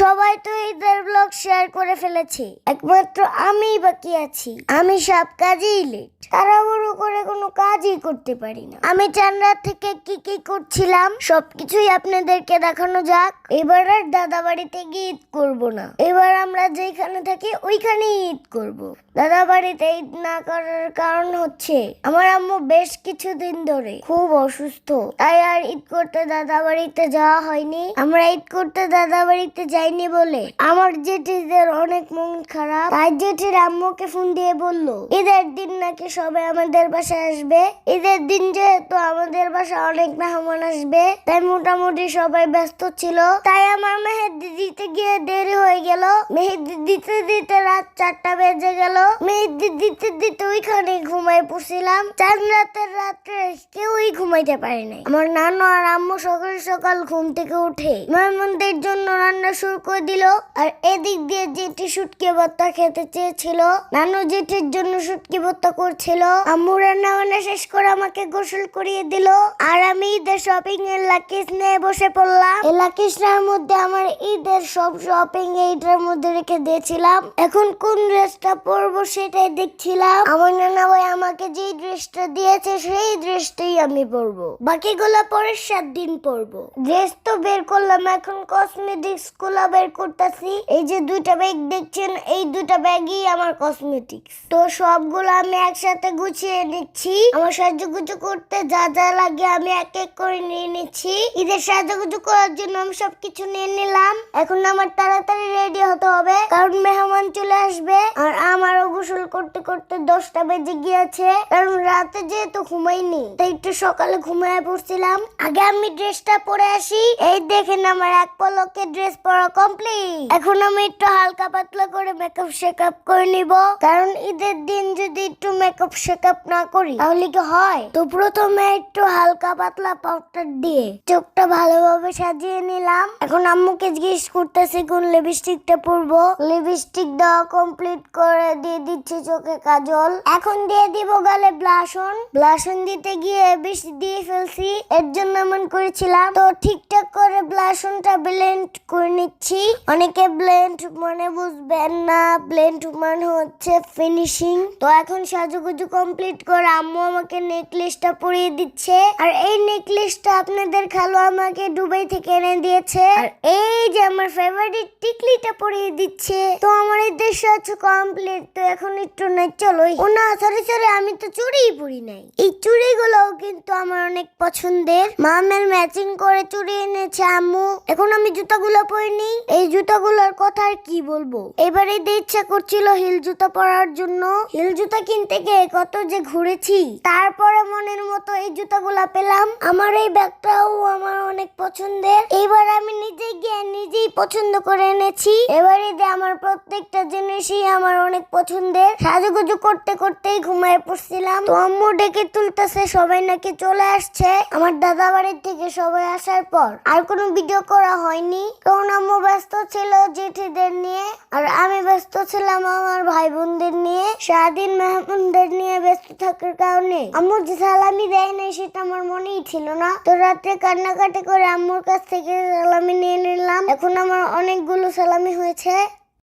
সবাই তো ঈদের ব্লগ শেয়ার করে ফেলেছে। একমাত্র আমিই বাকি আছি। আমি সব কাজেই লেট তাড়াহুড়ো করে কোনো কাজই করতে পারি না। আমি চান্দ্রা থেকে কি কি করছিলাম, সবকিছুই আপনাদেরকে দেখানো যাক। এবার আর দাদা বাড়িতে গিয়ে ঈদ করব না। এবার আমরা যেখানে থাকি ওইখানেই ঈদ করব। দাদা বাড়িতে ঈদ না করার কারণ হচ্ছে, আমার আম্মু বেশ কিছুদিন ধরে খুব অসুস্থ। তাই আর ঈদ করতে দাদা বাড়িতে যাওয়া হয়নি। আমরা ঈদ করতে দাদা বাড়িতে যাইনি বলে। আমার জেঠিদের অনেক মন খারাপ, তাই জেঠির আম্মুকে ফোন দিয়ে বলল, ঈদের দিন নাকি সবাই আমাদের বাসায় আসবে? ঈদের দিন যেহেতু আমাদের বাসায় অনেক মেহমান আসবে, তাই মোটামুটি সবাই ব্যস্ত ছিল, তাই আমার মেহেদি দিতে গিয়ে দেরি হয়ে গেল। মেহেদি দিতে দিতে রাত চারটা বেজে গেল। মেহেদি দিতে দিতে ওইখানে ঘুমাই পড়ছিলাম। চার রাতের রাত্রে কেউই ঘুমাইতে পারে নাই। আমার নানু আর আম্মু সকাল সকাল ঘুম থেকে উঠে মেহমানদের জন্য রান্না শুরু করে দিল, আর এদিক দিয়ে জেঠি শুটকি ভর্তা খেতে চেয়েছিল, নানু জেঠির জন্য শুটকি ভর্তা করছিল, আম্মু রান্না বান্না শেষ করে আমাকে গোসল করিয়ে দিল, আর আমি ঈদের শপিং এর লাকিস নিয়ে বসে পড়লাম। এই লাকিসটার মধ্যে আমার ঈদের সব শপিং এইটার মধ্যে রেখে দিয়েছিলাম। এখন কোন ড্রেসটা পরবো সেটাই দেখছিলাম। আমার নানা ভাই আমাকে যে ড্রেসটা দিয়েছে, সেই ড্রেসটাই আমি পরবো। বাকিগুলো পরের সাত দিন পরবো। ড্রেস তো বের করলাম, এখন কসমেটিক্সগুলো বের করতেছি। এই যে দুইটা ব্যাগ দেখছেন, এই দুইটা ব্যাগই আমার কসমেটিক্স তো সবগুলো আমি একসাথে গুছিয়ে নিচ্ছি। আমার সাজুগুজু করতে যা যা লাগে আমি এক এক করে নিয়ে নিচ্ছি। ঈদের সাজুগুজু করার জন্য আমি সবকিছু নিয়ে নিলাম। এখন আমার তাড়াতাড়ি রেডি হতে হবে, কারণ মেহমান চলে আসবে। আর গোসল করতে করতে দশটা বেজে গিয়েছে, কারণ রাতে যেহেতু ঘুমাইনি, তাই একটু সকালে ঘুমায় পড়ছিলাম। আগে আমি ড্রেসটা পরে আসি, এই দেখেন আমার এক পলকে ড্রেস পরা কমপ্লিট এখন আমি একটু হালকা পাতলা করে মেকআপ শেকআপ করে নিব। কারণ ঈদের দিন যদি একটু মেকআপ শেকআপ না করি, তাহলে কি হয়? তো প্রথমে একটু হালকা পাতলা পাউডার দিয়ে চোখটা ভালোভাবে সাজিয়ে নিলাম। এখন আম্মুকে জিজ্ঞেস করতেছি, কোন লিপস্টিকটা পরবো? লিপস্টিক দেওয়া কমপ্লিট করে দিয়ে দিচ্ছি চোখে কাজল। এখন দিয়ে দিব গালে ব্লাশন ব্লাশন দিতে গিয়ে বেশি দিয়ে ফেলছি। এর জন্য এমন করেছিলাম। তো ঠিকঠাক করে ব্লাশনটা ব্লেন্ড করে নিচ্ছি। অনেকে ব্লেন্ড মানে বুঝবেন না। ব্লেন্ড মানে হচ্ছে ফিনিশিং তো এখন সাজুগুজু কমপ্লিট করে আম্মু আমাকে নেকলেসটা পরিয়ে দিচ্ছে। আর এই নেকলেসটা আপনাদের খালো আমাকে দুবাই থেকে এনে দিয়েছে। আর এই যে আমার ফেভারিট টিকলিটা পরিয়ে দিচ্ছে। তো আমার এই হচ্ছে কমপ্লিট তো এখন একটু নাই চলো ও না সরি সরি আমি তো চুড়িই পরি নাই। এই চুড়িগুলোও কিন্তু আমার অনেক পছন্দের। মামের ম্যাচিং করে চুড়ি এনেছে আম্মু। এখন আমি জুতাগুলো পরিনি। এই জুতাগুলোর কথা আর কি বলব? এবারে ইচ্ছা করছিল হিল জুতা পরার জন্য। হিল জুতা কিনতে গিয়ে কত যে ঘুরেছি। তারপরে মনের মতো এই জুতাগুলা পেলাম। আমার এই ব্যাগটাও আমার অনেক পছন্দের। এবার আমি নিজে গিয়ে নিজেই পছন্দ করে এনেছি। এবার ঈদে আমার প্রত্যেকটা জিনিসই আমার অনেক পছন্দের। সাজুগুজু করতে করতেই ঘুমায় পড়ছিলাম। তো আম্মু ডেকে তুলতেছে, সবাই নাকি চলে আসছে। আমার দাদা বাড়ির থেকে সবাই আসার পর আর কোনো ভিডিও করা হয়নি। কারণ আম্মু ব্যস্ত ছিল জেঠিদের নিয়ে আর আমি ব্যস্ত ছিলাম আমার ভাই বোনদের নিয়ে। সারাদিন মেহমানদের নিয়ে ব্যস্ত থাকার কারণে আম্মু যে সালামি দেয় নাই, সেটা আমার মনেই ছিল না। তো রাত্রে কান্নাকাটি করে আম্মুর কাছ থেকে সালামি নিয়ে নিলাম। এখন আমার অনেকগুলো সালামি হয়েছে।